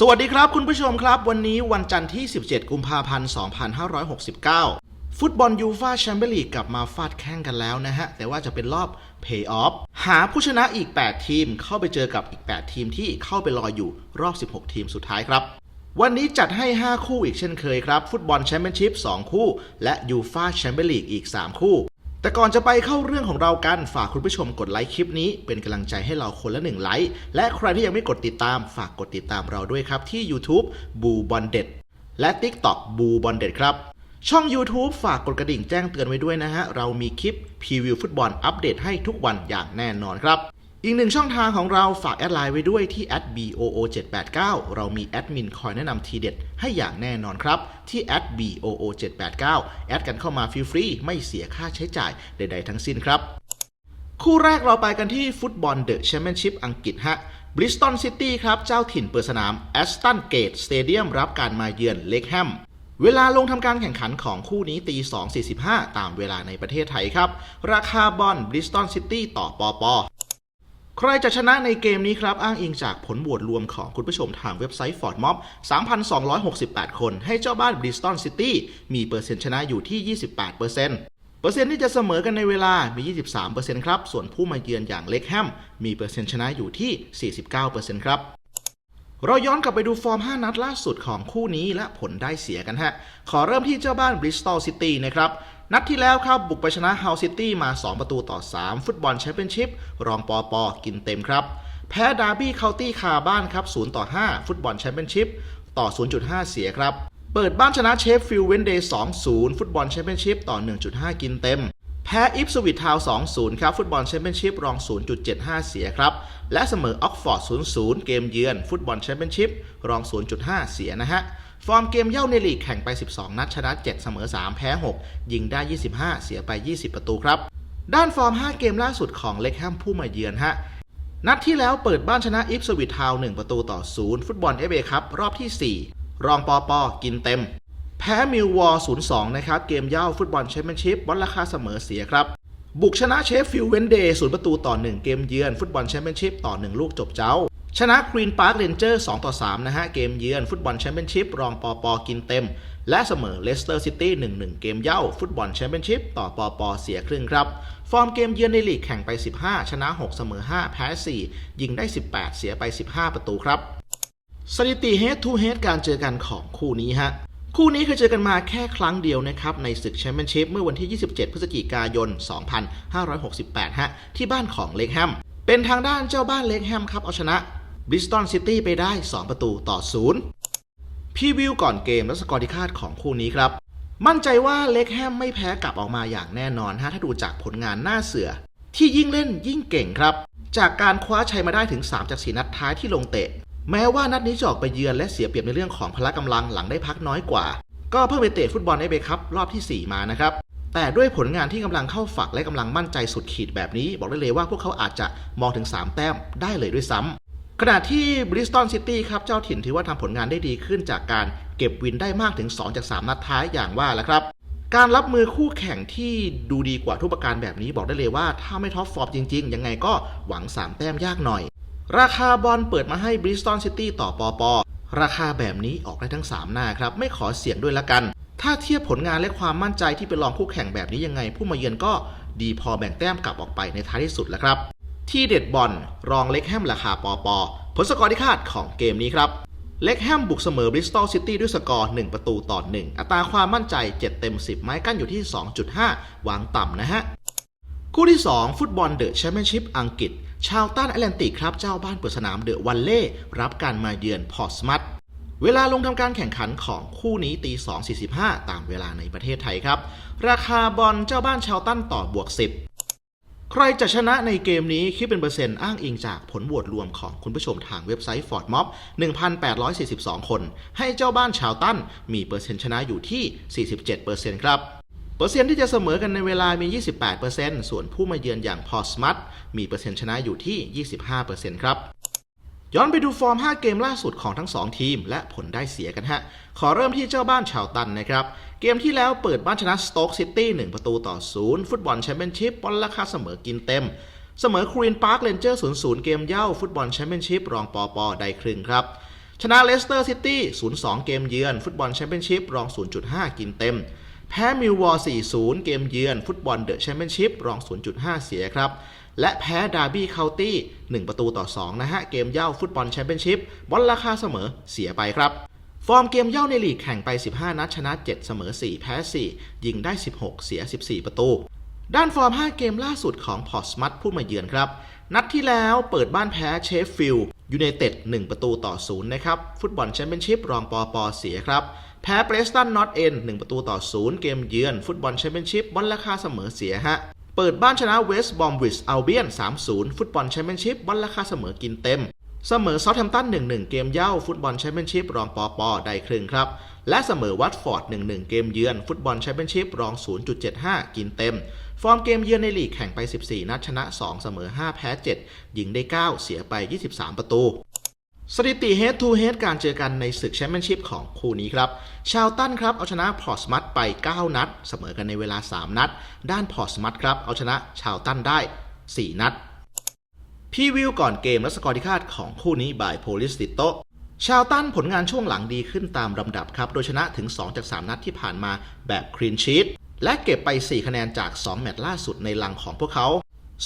สวัสดีครับคุณผู้ชมครับ วันนี้วันจันทร์ที่ 17 กุมภาพันธ์ 2569 ฟุตบอลยูฟาแชมเปี้ยนลีกกลับมาฟาดแข่งกันแล้วนะฮะ แต่ว่าจะเป็นรอบเพย์ออฟหาผู้ชนะอีก 8 ทีมเข้าไปเจอกับอีก 8 ทีมที่เข้าไปรออยู่รอบ 16 ทีมสุดท้ายครับ วันนี้จัดให้ 5 คู่อีกเช่นเคยครับ ฟุตบอลแชมเปี้ยนชิพ2คู่ และยูฟาแชมเปี้ยนลีกอีก 3 คู่ แต่ก่อนจะไปเข้าเรื่องของเรากันฝากคุณผู้ชมกดไลค์คลิปนี้ เป็นกำลังใจให้เราคนละหนึ่งไลค์และใครที่ยังไม่กดติดตามฝากกดติดตามเราด้วยครับที่ YouTube บูบอลเด็ดและ TikTok บูบอลเด็ดครับ ช่อง YouTube ฝากกดกระดิ่งแจ้งเตือนไว้ด้วยนะฮะ เรามีคลิปพรีวิวฟุตบอลอัปเดตให้ทุกวันอย่างแน่นอนครับ อีกหนึ่งช่องทางของเราฝากแอดไลน์ไว้ด้วยที่ @boo789 เรามีแอดมินคอยแนะนำทีเด็ดให้อย่างแน่นอนครับที่ @boo789 แอดกันเข้ามาฟรีๆไม่เสียค่าใช้จ่ายใดๆทั้งสิ้นครับ คู่แรกเราไปกันที่ฟุตบอลเดอะแชมเปี้ยนชิพอังกฤษฮะบริสตันซิตี้ครับ เจ้าถิ่นเปิดสนามแอสตันเกตสเตเดียมรับการมาเยือนเล็กแฮมเวลาลงทำการแข่งขันของคู่นี้ตี 2.45 ตามเวลาในประเทศไทยครับ ราคาบอลบริสตันซิตี้ต่อปอปอ ใครจะชนะในเกมนี้ครับ อ้างอิงจากผลโหวตรวมของคุณผู้ชมทางเว็บไซต์ Ford Mob 3,268 คน ให้เจ้าบ้านบริสตันซิตี้มีเปอร์เซ็นต์ชนะอยู่ที่ 28%เปอร์เซ็นต์เปอร์เซ็นต์ที่จะเสมอกันในเวลามี 23%ครับ ส่วนผู้มาเยือนอย่างเล็กแฮมมีเปอร์เซ็นต์ชนะอยู่ที่ 49%ครับเราย้อนกลับไปดูฟอร์ม 5 นัดล่าสุดของคู่นี้และผลได้เสียกันฮะ ขอเริ่มที่เจ้าบ้านบริสตอลซิตี้นะครับ นัดที่แล้วครับบุกไปชนะเฮาซิตี้มา 2 ประตูต่อ 3 ฟุตบอลแชมเปี้ยนชิพรองปอปอกินเต็มครับ แพ้ดาร์บี้เคาน์ตี้คาบ้านครับ0ต่อ 5 ฟุตบอลแชมเปี้ยนชิพต่อ 0.5 เสียครับ เปิดบ้านชนะเชฟฟิลด์เวนเดย์2-0 ฟุตบอลแชมเปี้ยนชิพต่อ 1.5 กินเต็มแพ้อิฟสวิตทาว2-0 ครับ ฟุตบอลแชมเปี้ยนชิพรอง 0.75 เสียครับ และเสมอออกฟอร์ด 0-0 เกมเยือน ฟุตบอลแชมเปี้ยนชิพรอง 0.5 เสียนะฮะ ฟอร์มเกมเย่าในลีกแข่งไป 12 นัดชนะ 7 เสมอ 3 แพ้ 6 ยิงได้ 25 เสียไป 20 ประตูครับ ด้านฟอร์ม 5 เกมล่าสุดของเล็กแฮมผู้มาเยือนฮะนัดที่แล้วเปิดบ้านชนะอิฟสวิตทาวน์1ประตูต่อ 0 ฟุตบอลเอฟเอครับรอบที่ 4 รองปอปอกินเต็ม แพ้มิลวอร์0-2 นะครับ เกมเย่าฟุตบอลแชมเปี้ยนชิพวัดราคาเสมอเสียครับ บุกชนะเชฟฟิลด์เวนเดย์0ประตูต่อ 1 เกมเยือนฟุตบอลแชมเปี้ยนชิพต่อ 1 ลูกจบเจ้า ชนะควีนพาร์คเรนเจอร์2ต่อ3นะฮะ เกมเยือนฟุตบอลแชมเปี้ยนชิพรองปอปอกินเต็ม และเสมอเลสเตอร์ซิตี้1-1 เกมเย่าฟุตบอลแชมเปี้ยนชิพต่อปอปอเสียครึ่งครับ ฟอร์มเกมเยือนในลีกแข่งไป 15 ชนะ 6 เสมอ 5 แพ้ 4 ยิงได้ 18 เสียไป 15 ประตูครับ สถิติ head to head การเจอกันของคู่นี้ฮะคู่นี้เคยเจอกันมาแค่ครั้งเดียวนะครับ ในศึกแชมเปี้ยนชิพเมื่อวันที่ 27 พฤศจิกายน 2568 ฮะ ที่บ้านของเลกแฮม เป็นทางด้านเจ้าบ้านเลกแฮมครับ เอาชนะ บริสตันซิตี้ไปได้ 2 ประตูต่อ0พรีวิวก่อนเกมและสกอร์ที่คาดของคู่นี้ครับ มั่นใจว่าเล็กแฮมไม่แพ้กลับออกมาอย่างแน่นอนฮะถ้าดูจากผลงานหน้าเสือ ที่ยิ่งเล่นยิ่งเก่งครับ จากการคว้าชัยมาได้ถึง 3 จาก 4 นัดท้ายที่ลงเตะ แม้ว่านัดนี้จะออกไปเยือนและเสียเปรียบในเรื่องของพละกำลังหลังได้พักน้อยกว่า ก็เพิ่งไปเตะฟุตบอลในเบคัพรอบที่ 4 มานะครับแต่ด้วยผลงานที่กำลังเข้าฝักและกำลังมั่นใจสุดขีดแบบนี้ บอกได้เลยว่าพวกเขาอาจจะมองถึง 3 แต้มได้เลยด้วยซ้ำ ขณะที่บริสตันซิตี้ครับเจ้าถิ่นถือว่าทำผลงานได้ดีขึ้นจากการเก็บวินได้มากถึง 2 จาก 3 นัดท้ายอย่างว่าแหละครับ การรับมือคู่แข่งที่ดูดีกว่าทุกประการแบบนี้บอกได้เลยว่า ถ้าไม่ท็อปฟอร์มจริง ๆ ยังไงก็หวัง 3 แต้มยากหน่อย ราคาบอลเปิดมาให้บริสตันซิตี้ต่อปอปอราคาแบบนี้ออกได้ทั้ง 3 หน้าครับ ไม่ขอเสี่ยงด้วยละกัน ถ้าเทียบผลงานและความมั่นใจที่เป็นรองคู่แข่งแบบนี้ยังไง ผู้มาเยือนก็ดีพอแบ่งแต้มกลับออกไปในท้ายที่สุดแล้วครับ ที่เด็ดบอลรองเล็กแฮมราคาปอปอผลสกอร์ที่คาดของเกมนี้ครับ เล็กแฮมบุกเสมอบริสตอลซิตี้ด้วยสกอร์ 1 ประตูต่อ 1 อัตราความมั่นใจ 7 เต็ม 10 ไม้กั้นอยู่ที่ 2.5 วางต่ำนะฮะ คู่ที่ 2 ฟุตบอลเดอะแชมเปี้ยนชิพอังกฤษ ชาวต้านแอตแลนติกครับ เจ้าบ้านเปิดสนามเดอะวันเล่รับการมาเยือนพอร์ตสมัตเวลาลงทำการแข่งขันของคู่นี้ตี 2.45 ตามเวลาในประเทศไทยครับ ราคาบอลเจ้าบ้านชาวต้านต่อบวก 10 ใครจะชนะในเกมนี้คิดเป็นเปอร์เซ็นต์อ้างอิงจากผลโหวตรวมของคุณผู้ชมทางเว็บไซต์ Ford Mob 1,842 คน ให้เจ้าบ้านชาวตั้นมีเปอร์เซ็นต์ชนะอยู่ที่ 47%ครับเปอร์เซ็นต์ที่จะเสมอกันในเวลามี 28%ส่วนผู้มาเยือนอย่างพอสมัตมีเปอร์เซ็นต์ชนะอยู่ที่ 25%ครับ ย้อนไปดูฟอร์ม 5 เกมล่าสุดของทั้ง 2 ทีม และผลได้เสียกันฮะ ขอเริ่มที่เจ้าบ้านชาวตันนะครับ เกมที่แล้วเปิดบ้านชนะสโต๊กซิตี้1ประตูต่อ 0 ฟุตบอลแชมเปี้ยนชิพบอลราคาเสมอกินเต็ม เสมอควีนพาร์คเรนเจอร์0-0 เกมเย่าฟุตบอลแชมเปี้ยนชิพรองปอปอได้ครึ่งครับ ชนะเลสเตอร์ซิตี้0-2 เกมเยือน ฟุตบอลแชมเปี้ยนชิพรอง 0.5 กินเต็ม แพ้มิลวอร์4-0 เกมเยือน ฟุตบอลเดอะแชมเปี้ยนชิพรอง 0.5 เสียครับ และแพ้ดาร์บี้เคานตี้1ประตูต่อ 2 นะฮะ เกมเย่าฟุตบอลแชมเปี้ยนชิพบอลราคาเสมอเสียไปครับ ฟอร์มเกมเย่าในลีกแข่งไป 15 นัดชนะ 7 เสมอ 4 แพ้ 4 ยิงได้ 16 เสีย 14 ประตู ด้านฟอร์ม 5 เกมล่าสุดของพอตสมัตผู้มาเยือนครับ นัดที่แล้วเปิดบ้านแพ้เชฟฟิลด์ยูไนเต็ด1ประตูต่อ 0 นะครับ ฟุตบอลแชมเปี้ยนชิพรองปอปอเสียครับแพ้เบรสตันนอตเอ็น1ประตูต่อ 0 เกมเยือน ฟุตบอลแชมเปี้ยนชิพบอลราคาเสมอเสียฮะ เปิดบ้านชนะเวสต์บอมวิชอัลเบียน 3-0 ฟุตบอลแชมเปี้ยนชิพบอลราคาเสมอกินเต็ม เสมอซาท์แฮมตัน 1-1 เกมเย่าฟุตบอลแชมเปี้ยนชิพรองปอปอได้ครึ่งครับ และเสมอวัตฟอร์ด 1-1 เกมเยือน ฟุตบอลแชมเปี้ยนชิพรอง 0.75 กินเต็ม ฟอร์มเกมเยือนในลีกแข่งไป 14 นัดชนะ 2 เสมอ 5 แพ้ 7 ยิงได้ 9 เสียไป 23 ประตู สถิติ head to head การเจอกันในศึกแชมเปี้ยนชิพของคู่นี้ครับ ชาวตันครับเอาชนะพอร์สมัตไป 9 นัด เสมอกันในเวลา 3 นัด ด้านพอร์สมัตครับเอาชนะชาวตันได้ 4 นัด พี่วิวก่อนเกมและสกอร์ที่คาดของคู่นี้บายโพลิสติโตชาวตันผลงานช่วงหลังดีขึ้นตามลำดับครับ โดยชนะถึง 2 จาก 3 นัดที่ผ่านมาแบบคลีนชีตและเก็บไป 4 คะแนนจาก 2 แมตช์ล่าสุดในลังของพวกเขา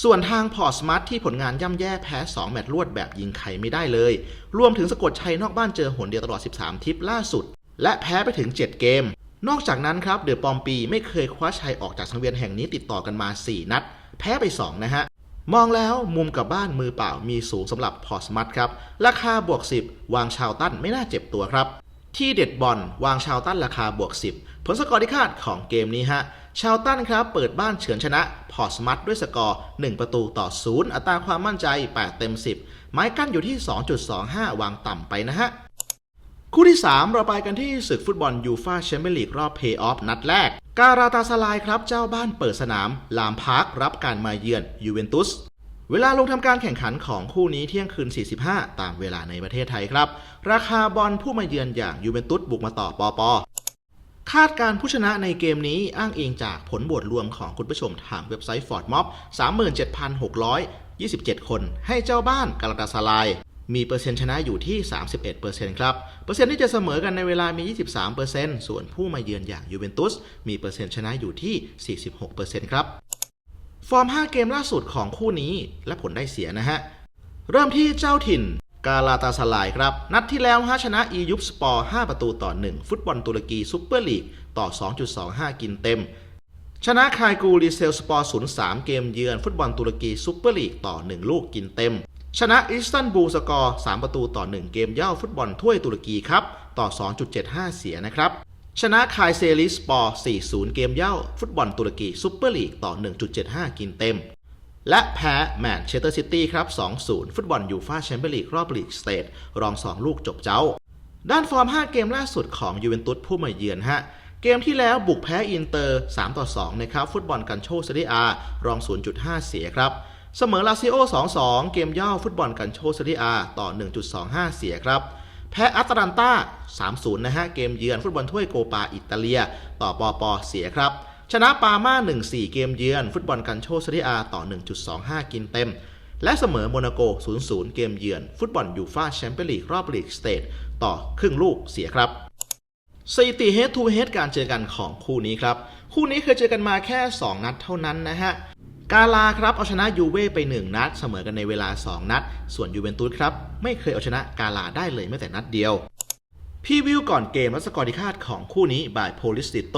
ส่วนทางพอร์สมัตที่ผลงานย่ำแย่แพ้ 2 แมตช์รวดแบบยิงไข่ไม่ได้เลย รวมถึงสะกดชัยนอกบ้านเจอหนเดียวตลอด 13 ทิปล่าสุด และแพ้ไปถึง 7 เกม นอกจากนั้นครับเดือปอมปีไม่เคยคว้าชัยออกจากสังเวียนแห่งนี้ติดต่อกันมา 4 นัด แพ้ไป 2 นะฮะ มองแล้วมุมกับบ้านมือเปล่ามีสูงสำหรับพอร์สมัตครับ ราคาบวก 10 วางชาวตั้นไม่น่าเจ็บตัวครับ ที่เด็ดบอลวางชาวตั้นราคาบวก 10 ผลสกอร์ที่คาดของเกมนี้ฮะ ชาวตันครับเปิดบ้านเฉือนชนะพอร์สมัตด้วยสกอร์ 1 ประตูต่อ 0 อัตราความมั่นใจ 8 เต็ม 10 ไม้กั้นอยู่ที่ 2.25 วางต่ำไปนะฮะ คู่ที่ 3 เราไปกันที่ศึกฟุตบอลยูฟาแชมเปี้ยนลีกรอบเพย์ออฟนัดแรก การาตาสลายครับเจ้าบ้านเปิดสนาม ลามพาร์ครับการมาเยือนยูเวนตุสเวลาลงทำการแข่งขันของคู่นี้เที่ยงคืน 45 ตามเวลาในประเทศไทยครับ ราคาบอลผู้มาเยือนอย่างยูเวนตุสบุกมาต่อปอปอ คาดการ์ผู้ชนะในเกมนี้อ้างอิงจากผลบวชรวมของคุณผู้ชมทางเว็บไซต์ Ford Mob 37,627 คน ให้เจ้าบ้านกาลาตาสลาย มีเปอร์เซ็นต์ชนะอยู่ที่ 31%ครับ เปอร์เซ็นต์ที่จะเสมอกันในเวลามี 23%ส่วนผู้มาเยือนอย่างยูเวนตุสมีเปอร์เซ็นต์ชนะอยู่ที่ 46%ครับ ฟอร์ม 5 เกมล่าสุดของคู่นี้และผลได้เสียนะฮะ เริ่มที่เจ้าถิ่น กาลาตาสลายครับ นัดที่แล้วฮะชนะอียุปสปอร์ 5 ประตูต่อ 1 ฟุตบอลตุรกีซุปเปอร์ลีกต่อ 2.25 กินเต็ม ชนะคายกูรีเซลสปอร์ 03 เกมเยือน ฟุตบอลตุรกีซุปเปอร์ลีกต่อ 1 ลูกกินเต็ม ชนะอิสตันบูลสกอร์ 3 ประตูต่อ 1 เกมเย่าฟุตบอลถ้วยตุรกีครับต่อ 2.75 เสียนะครับชนะคายเซลิสปอร์ 40 เกมเย่าฟุตบอลตุรกีซุปเปอร์ลีกต่อ 1.75 กินเต็ม และแพ้แมนเชสเตอร์ซิตี้ครับ 2-0 ฟุตบอลยูฟาแชมเปี้ยนลีกรอบลีกสเตทรอง 2 ลูกจบเจ้า ด้านฟอร์ม 5 เกมล่าสุดของยูเวนตุสผู้มาเยือนฮะเกมที่แล้วบุกแพ้อินเตอร์3-2นะครับฟุตบอลกันโชซเรียอารอง 0.5 เสียครับเสมอลาซิโอ 2-2 เกมย่าฟุตบอลกันโชซเรียอาต่อ 1.25 เสียครับแพ้อัตแลนตา3-0 นะฮะ เกมเยือนฟุตบอลถ้วยโกปาอิตาเลีย ต่อปอปอเสียครับ ชนะปาม่า 1-4 เกมเยือน ฟุตบอลกันโชซเรียอาต่อ 1.25 กินเต็ม และเสมอโมนาโก 0-0 เกมเยือน ฟุตบอลยูฟาแชมเปี้ยนลีกรอบลีกสเตทต่อครึ่งลูกเสียครับสถิติ head to head การเจอกันของคู่นี้ครับ คู่นี้เคยเจอกันมาแค่ 2 นัดเท่านั้นนะฮะกาลาครับเอาชนะยูเว่ไป 1 นัด เสมอกันในเวลา 2 นัด ส่วนยูเวนตุสครับไม่เคยเอาชนะกาลาได้เลยแม้แต่นัดเดียวพี่วิวก่อนเกมและสกอร์ที่คาดของคู่นี้บายโพลิสติโต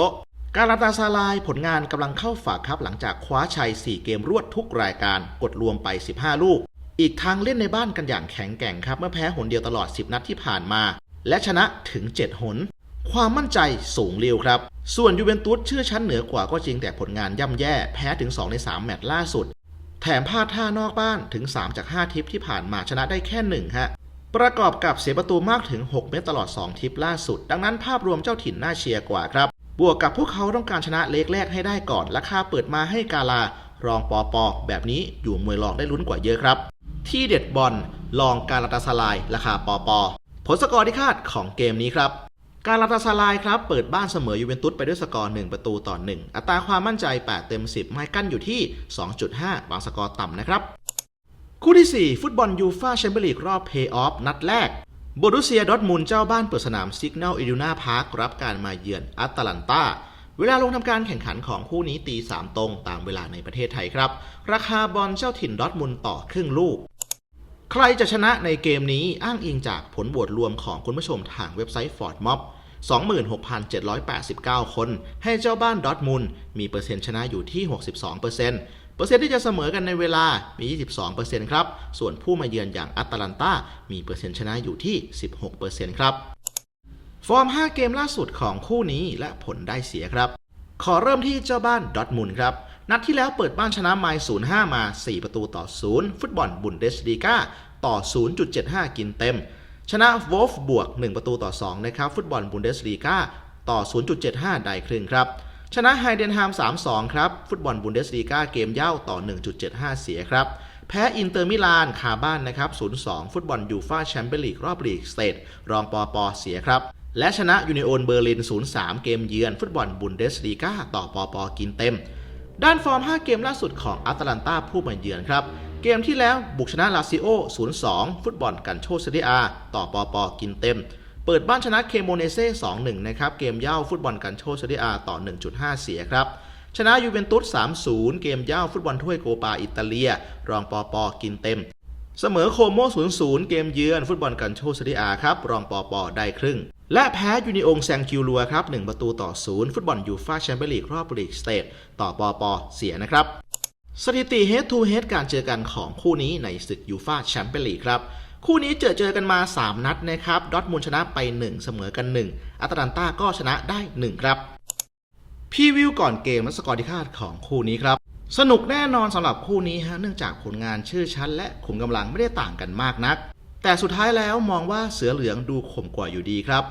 การาตาซาลายผลงานกำลังเข้าฝากครับหลังจากคว้าชัย 4 เกมรวดทุกรายการกดรวมไป 15 ลูก อีกทางเล่นในบ้านกันอย่างแข็งแกร่งครับ เมื่อแพ้หนเดียวตลอด 10 นัดที่ผ่านมา และชนะถึง 7 หน ความมั่นใจสูงเร็วครับ ส่วนยูเวนตุสเชื่อชั้นเหนือกว่าก็จริงแต่ผลงานย่ำแย่แพ้ถึง 2 ใน 3 แมตช์ล่าสุด แถมพลาดท่านอกบ้านถึง 3 จาก 5 ทิปที่ผ่านมาชนะได้แค่1ฮะประกอบกับเสียประตูมากถึง 6 เมตรตลอด 2 ทิปล่าสุด ดังนั้นภาพรวมเจ้าถิ่นน่าเชียร์กว่าครับ บวกกับพวกเขาต้องการชนะเล็กแรกให้ได้ก่อนราคาเปิดมาให้กาลารองปอปอแบบนี้อยู่มวยรองได้ลุ้นกว่าเยอะครับ ที่เด็ดบอลลองการาตาสลายราคาปอปอผลสกอร์ที่คาดของเกมนี้ครับ การลาตาซาลายครับเปิดบ้านเสมอยูเวนตุสไปด้วยสกอร์ 1 ประตูต่อ 1 อัตราความมั่นใจ 8 เต็ม 10 ไม้กั้นอยู่ที่ 2.5วางสกอร์ต่ำนะครับ คู่ที่ 4 ฟุตบอลยูฟาแชมเปี้ยนลีกรอบเพย์ออฟนัดแรก บรุเซียดอทมุนด์เจ้าบ้านเปิดสนามซิก n น l อิ d ูนาพาร์ครับการมาเยือนอัตแลนตาเวลาลงทำการแข่งขันของคู่นี้ตี3ตรงตามเวลาในประเทศไทยครับ ราคาบอลเจ้าถิ่นดอทมุนด์ต่อครึ่งลูก ใครจะชนะในเกมนี้อ้างอิงจากผลโหวตรวมของคุณผู้ชมทางเว็บไซต์ Ford Mob 26,789 คน ให้เจ้าบ้านดอทมุนด์มีเปอร์เซ็นต์ชนะอยู่ที่ 62%เปอร์ เปอร์เซ็นต์ที่จะเสมอกันในเวลามี 22%ครับ ส่วนผู้มาเยือนอย่างอัตแลนตา มีเปอร์เซ็นต์ชนะอยู่ที่ 16%ครับ ฟอร์ม 5 เกมล่าสุดของคู่นี้และผลได้เสียครับ ขอเริ่มที่เจ้าบ้านดอร์ทมุนครับนัดที่แล้วเปิดบ้านชนะไมล์05 มา 4 ประตูต่อ 0 ฟุตบอลบุนเดสลีกาต่อ 0.75 กินเต็ม ชนะวอลฟบวก 1 ประตูต่อ 2 นะครับ ฟุตบอลบุนเดสลีกาต่อ 0.75 ได้ครึ่งครับ ชนะไฮเดนฮาม 3-2 ครับ ฟุตบอลบุนเดสลีกาเกมเย่าต่อ 1.75 เสียครับ แพ้อินเตอร์มิลานคาบ้านนะครับ 0-2 ฟุตบอลยูฟาแชมเปี้ยนลีกรอบลีกสเตทรองปอปอเสียครับ และชนะยูเนโอนเบอร์ลิน 0-3 เกมเยือนฟุตบอลบุนเดสลีกาต่อปอปอกินเต็ม ด้านฟอร์ม 5 เกมล่าสุดของอัตแลนตาผู้มาเยือนครับ เกมที่แล้วบุกชนะลาซิโอ 0-2 ฟุตบอลกันโชเซเดียต่อปอปอกินเต็ม เปิดบ้านชนะเคโมเนเซ่ 2-1 นะครับ เกมเย่าฟุตบอลกันโชเซเดียต่อ 1.5 เสียครับ ชนะยูเวนตุส 3-0 เกมเย่าฟุตบอลถ้วยโกปาอิตาเลีย รองปอปอกินเต็ม เสมอโคโม 0-0 เกมเยือนฟุตบอลกันโชเซเดียครับ รองปอปอได้ครึ่ง และแพ้ยูนิองแซงคิวลัวครับ 1 ประตูต่อ 0 ฟุตบอลยูฟาแชมเปี้ยนลีกรอบลีกสเตทต่อปอปอเสียนะครับ สถิติ Head to Head การเจอกันของคู่นี้ในศึกยูฟาแชมเปี้ยนลีกครับ คู่นี้เจอเจอกันมา 3 นัดนะครับ ดอทมุนด์ชนะไป 1 เสมอกัน 1 อัตแลนตาก็ชนะได้ 1 ครับพรีวิวก่อนเกมและสกอร์ที่คาดของคู่นี้ครับ สนุกแน่นอนสำหรับคู่นี้ฮะเนื่องจากผลงานชื่อชั้น และขุมกำลังไม่ได้ต่างกันมากนัก แต่สุดท้ายแล้วมองว่าเสือเหลืองดูข่มกว่าอยู่ดีครับ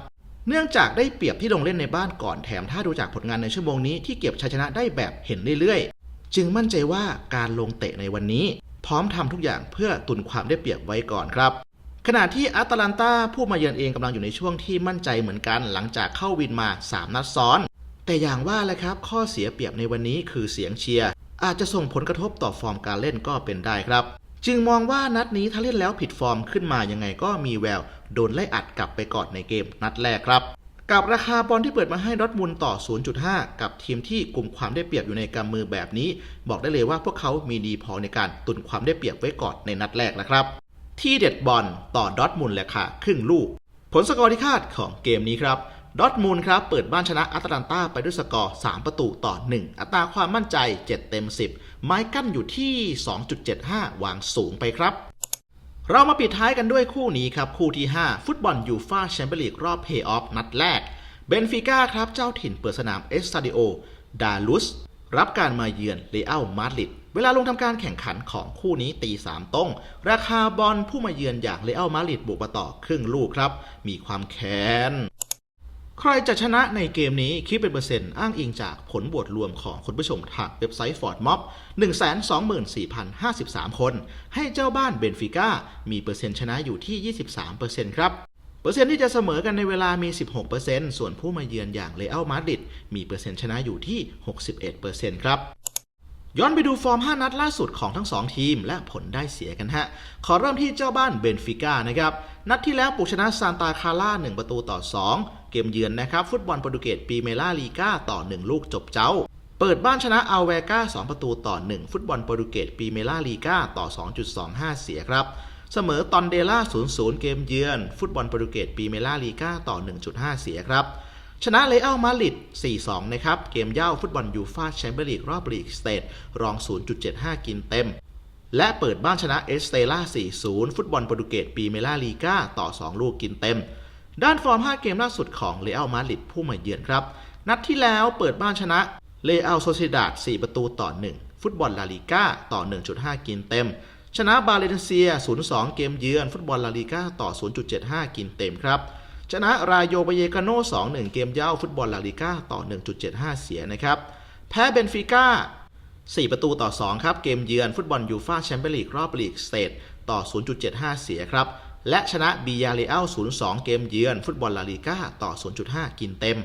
เนื่องจากได้เปรียบที่ลงเล่นในบ้านก่อนแถมถ้าดูจากผลงานในชั่วโมงนี้ที่เก็บชัยชนะได้แบบเห็นเรื่อยๆ จึงมั่นใจว่าการลงเตะในวันนี้ พร้อมทำทุกอย่างเพื่อตุนความได้เปรียบไว้ก่อนครับขณะที่อัตแลนตาผู้มาเยือนเองกำลังอยู่ในช่วงที่มั่นใจเหมือนกัน หลังจากเข้าวินมา 3 นัดซ้อน แต่อย่างว่าแหละครับ ข้อเสียเปรียบในวันนี้คือเสียงเชียร์ อาจจะส่งผลกระทบต่อฟอร์มการเล่นก็เป็นได้ครับ จึงมองว่านัดนี้ถ้าเล่นแล้วผิดฟอร์มขึ้นมายังไงก็มีแวว โดนไล่อัดกลับไปก่อนในเกมนัดแรกครับ กับราคาบอลที่เปิดมาให้ดอทมุนต่อ 0.5 กับทีมที่กลุ่มความได้เปรียบอยู่ในกำมือแบบนี้ บอกได้เลยว่าพวกเขามีดีพอในการตุนความได้เปรียบไว้ก่อนในนัดแรกแล้วครับ ที่เด็ดบอลต่อดอทมุนด์ราคาครึ่งลูก ผลสกอร์ที่คาดของเกมนี้ครับดอทมุนด์ครับเปิดบ้านชนะอัตแลนตาไปด้วยสกอร์ 3 ประตูต่อ 1 อัตราความมั่นใจ 7 เต็ม 10 ไม้กั้นอยู่ที่ 2.75 วางสูงไปครับ เรามาปิดท้ายกันด้วยคู่นี้ครับ คู่ที่ 5 ฟุตบอลยูฟาแชมเปี้ยนลีกรอบเพย์ออฟนัดแรก เบนฟิก้าครับ เจ้าถิ่นเปิดสนามเอสตาดิโอ ดาลุส รับการมาเยือนเรอัลมาดริดเวลาลงทำการแข่งขันของคู่นี้ตี3ต้ง ราคาบอลผู้มาเยือนอย่างเรอัลมาดริดบวกมาต่อครึ่งลูกครับ มีความแค้น ใครจะชนะในเกมนี้คิดเป็นเปอร์เซ็นต์อ้างอิงจากผลบวชรวมของคุณผู้ชมทางเว็บไซต์ Ford Mob 124,053 คน ให้เจ้าบ้านเบนฟิก้ามีเปอร์เซ็นต์ชนะอยู่ที่ 23%ครับเปอร์เซ็นต์ที่จะเสมอกันในเวลามี 16%ส่วนผู้มาเยือนอย่างเรอัลมาดริดมีเปอร์เซ็นต์ชนะอยู่ที่ 61%ครับย้อนไปดูฟอร์ม 5 นัดล่าสุดของทั้ง 2 ทีม และผลได้เสียกันฮะ ขอเริ่มที่เจ้าบ้านเบนฟิก้านะครับ นัดที่แล้วปุกชนะซานตาคาร่า1 ประตูต่อ 2 เกมเยือนนะครับฟุตบอลโปรตุเกสปีเมล่าลีกาต่อ 1 ลูกจบเจ้า เปิดบ้านชนะอัลเวกา2 ประตูต่อ 1 ฟุตบอลโปรตุเกสปีเมล่าลีกาต่อ 2.25 เสียครับเสมอตอนเดล่า 0-0 เกมเยือน ฟุตบอลโปรตุเกสปีเมล่าลีกาต่อ 1.5 เสียครับชนะเลอัลมาดริด 4-2 นะครับ เกมเย่าฟุตบอลยูฟาแชมเปี้ยนลีกรอบลีกสเตทรอง 0.75 กินเต็ม และเปิดบ้านชนะเอสเตล่า 4-0 ฟุตบอลโปรตุเกสปีเมล่าลีกาต่อ 2 ลูกกินเต็ม ด้านฟอร์ม 5 เกมล่าสุดของเลอัลมาดริดผู้มาเยือนครับ นัดที่แล้วเปิดบ้านชนะเลอัลโซซิดาด4 ประตูต่อ 1 ฟุตบอลลาลีกาต่อ 1.5 กินเต็ม ชนะบาเลนเซีย 0-2 เกมเยือน ฟุตบอลลาลีกาต่อ 0.75 กินเต็มครับ ชนะรายโยเบเยกาโน่2-1 เกมเย้าฟุตบอลลาลิก้าต่อ 1.75 เสียนะครับ แพ้เบนฟิก้า4 ประตูต่อ 2 ครับ เกมเยือนฟุตบอลยูฟาแชมเปี้ยนลีกรอบลีกสเตทต่อ 0.75 เสียครับ และชนะบียาเรอัล0-2 เกมเยือน ฟุตบอลลาลิก้าต่อ 0.5 กินเต็ม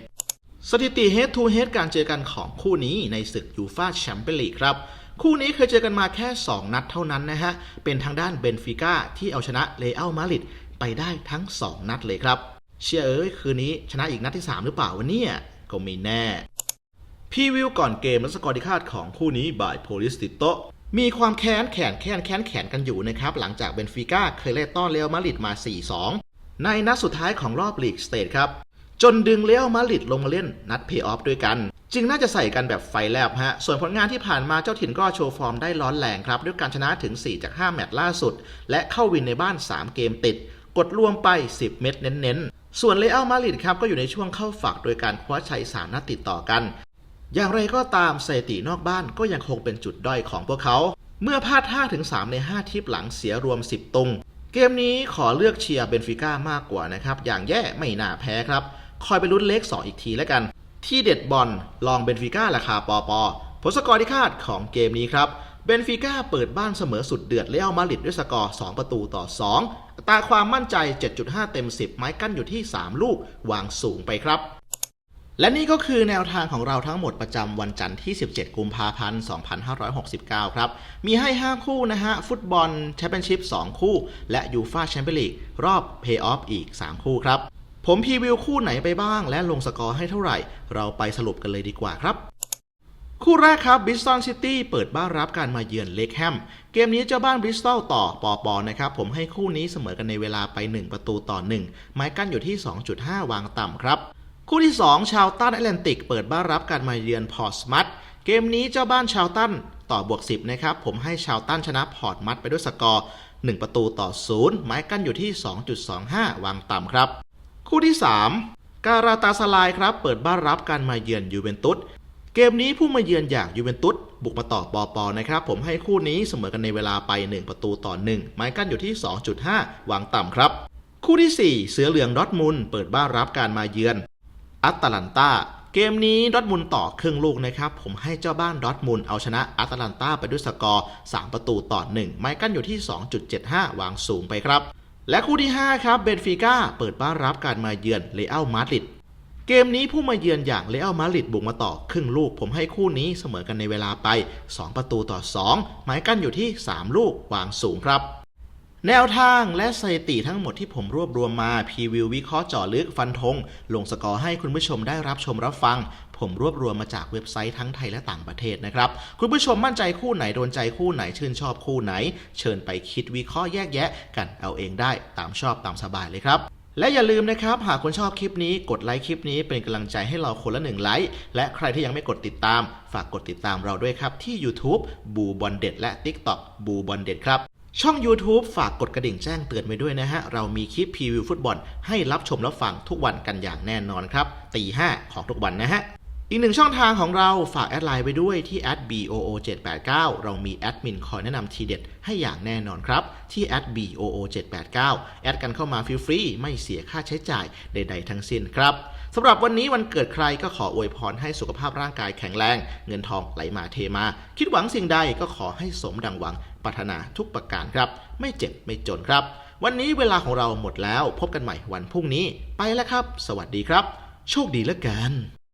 สถิติ Head to Head การเจอกันของคู่นี้ในศึกยูฟาแชมเปี้ยนลีกครับ คู่นี้เคยเจอกันมาแค่ 2 นัดเท่านั้นนะฮะ เป็นทางด้านเบนฟิก้าที่เอาชนะเลอัลมาดริดไปได้ทั้ง 2 นัดเลยครับ เชื่อเอ้ยคืนนี้ชนะอีกนัดที่ 3 หรือเปล่าวะเนี่ยก็ไม่แน่พรีวิวก่อนเกมและสกอร์ที่คาดของคู่นี้บ่ายโพลิสติโต มีความแค้นแขนแค้นแค้นแขนกันอยู่นะครับ หลังจากเบนฟิก้าเคยเล่ต้อนเรอัลมาดริดมา 4-2 ในนัดสุดท้ายของรอบลีกสเตทครับจนดึงเรอัลมาดริดลงมาเล่นนัดเพย์ออฟด้วยกัน จึงน่าจะใส่กันแบบไฟแลบฮะ ส่วนผลงานที่ผ่านมาเจ้าถิ่นก็โชว์ฟอร์มได้ร้อนแรงครับ ด้วยการชนะถึง 4 จาก 5 แมตช์ล่าสุด และเข้าวินในบ้าน 3 เกมติด กดรวมไป 10 เม็ดเน้นๆ ส่วนเรอัลมาดริดครับ ก็อยู่ในช่วงเข้าฝักโดยการคว้าชัย 3 นัดติดต่อกัน อย่างไรก็ตามสถิตินอกบ้านก็ยังคงเป็นจุดด้อยของพวกเขา เมื่อพลาด5-3ใน 5 ทิปหลังเสียรวม 10 ตุง เกมนี้ขอเลือกเชียร์เบนฟิก้ามากกว่านะครับ อย่างแย่ไม่น่าแพ้ครับ คอยไปลุ้นเลข 2 อีกทีแล้วกัน ที่เด็ดบอลลองเบนฟิก้าราคาปอปอผลสกอร์ที่คาดของเกมนี้ครับเบนฟิก้าเปิดบ้านเสมอสุดเดือดเรอัลมาดริดด้วยสกอร์ 2 ประตูต่อ 2 อัตราความมั่นใจ 7.5 เต็ม 10 ไม้กั้นอยู่ที่ 3 ลูกวางสูงไปครับ และนี่ก็คือแนวทางของเราทั้งหมดประจำวันจันทร์ที่ 17 กุมภาพันธ์ 2569 ครับ มีให้ 5 คู่นะฮะ ฟุตบอลแชมเปี้ยนชิพ 2 คู่ และยูฟาแชมเปี้ยนลีกรอบเพย์ออฟอีก 3 คู่ครับ ผมพรีวิวคู่ไหนไปบ้าง และลงสกอร์ให้เท่าไหร่ เราไปสรุปกันเลยดีกว่าครับคู่แรกครับบริสตอลซิตี้เปิดบ้านรับการมาเยือนเล็กแฮม เกมนี้เจ้าบ้านบริสตอลต่อปอปอนะครับ ผมให้คู่นี้เสมอกันในเวลาไป 1 ประตูต่อ 1 ไม้กั้นอยู่ที่ 2.5 วางต่ำครับ คู่ที่ 2 ชาวตันแอตแลนติก เปิดบ้านรับการมาเยือนพอร์ตสมัตเกมนี้เจ้าบ้านชาวตันต่อบวก 10 นะครับ ผมให้ชาวตันชนะพอร์ตมัดไปด้วยสกอร์ 1 ประตูต่อ 0 ไม้กั้นอยู่ที่ 2.25 วางต่ำครับ คู่ที่ 3 การาตาสลายครับ เปิดบ้านรับการมาเยือนยูเวนตุสเกมนี้ผู้มาเยือนอย่างยูเวนตุสบุกมาต่อปอปอนะครับ ผมให้คู่นี้เสมอกันในเวลาไป 1 ประตูต่อ 1 ไม้กั้นอยู่ที่ 2.5 วางต่ำครับ คู่ที่ 4 เสือเหลืองดอทมุนเปิดบ้านรับการมาเยือน อัตแลนตาเกมนี้ดอทมุนต่อครึ่งลูกนะครับ ผมให้เจ้าบ้านดอทมุนเอาชนะอัตแลนตาไปด้วยสกอร์ 3 ประตูต่อ 1 ไม้กั้นอยู่ที่ 2.75 วางสูงไปครับ และคู่ที่ 5 ครับเบนฟิก้าเปิดบ้านรับการมาเยือนเรอัลมาดริดเกมนี้ผู้มาเยือนอย่างเรอัลมาดริดบุกมาต่อครึ่งลูก ผมให้คู่นี้เสมอกันในเวลาไป 2 ประตูต่อ2หมายกั้นอยู่ที่ 3 ลูกวางสูงครับ แนวทางและสถิติทั้งหมดที่ผมรวบรวมมาพรีวิววิเคราะห์เจาะลึกฟันธงลงสกอร์ให้คุณผู้ชมได้รับชมรับฟัง ผมรวบรวมมาจากเว็บไซต์ทั้งไทยและต่างประเทศนะครับ คุณผู้ชมมั่นใจคู่ไหนโดนใจคู่ไหนชื่นชอบคู่ไหน เชิญไปคิดวิเคราะห์แยกแยะ กันเอาเองได้ตามชอบตามสบายเลยครับและอย่าลืมนะครับ หากคุณชอบคลิปนี้กดไลค์คลิปนี้เป็นกำลังใจให้เราคนละหนึ่งไลค์และใครที่ยังไม่กดติดตาม ฝากกดติดตามเราด้วยครับที่ YouTube บูบอลเด็ดและ TikTok บูบอลเด็ดครับ ช่อง YouTube ฝากกดกระดิ่งแจ้งเตือนไว้ด้วยนะฮะ เรามีคลิปพรีวิวฟุตบอลให้รับชมรับฟังทุกวันกันอย่างแน่นอนครับตีห้าของทุกวันนะฮะ อีกหนึ่งช่องทางของเราฝากแอดไลน์ไปด้วยที่ @boo789 เรามีแอดมินคอยแนะนำทีเด็ดให้อย่างแน่นอนครับ ที่ @boo789 แอดกันเข้ามาฟรีๆไม่เสียค่าใช้จ่ายใด ๆ ทั้งสิ้นครับสำหรับวันนี้วันเกิดใครก็ขออวยพรให้สุขภาพร่างกายแข็งแรง เงินทองไหลมาเทมา คิดหวังสิ่งใดก็ขอให้สมดังหวัง ปรารถนาทุกประการครับ ไม่เจ็บไม่จนครับ วันนี้เวลาของเราหมดแล้วพบกันใหม่วันพรุ่งนี้ไปแล้วครับ สวัสดีครับ โชคดีแล้วกัน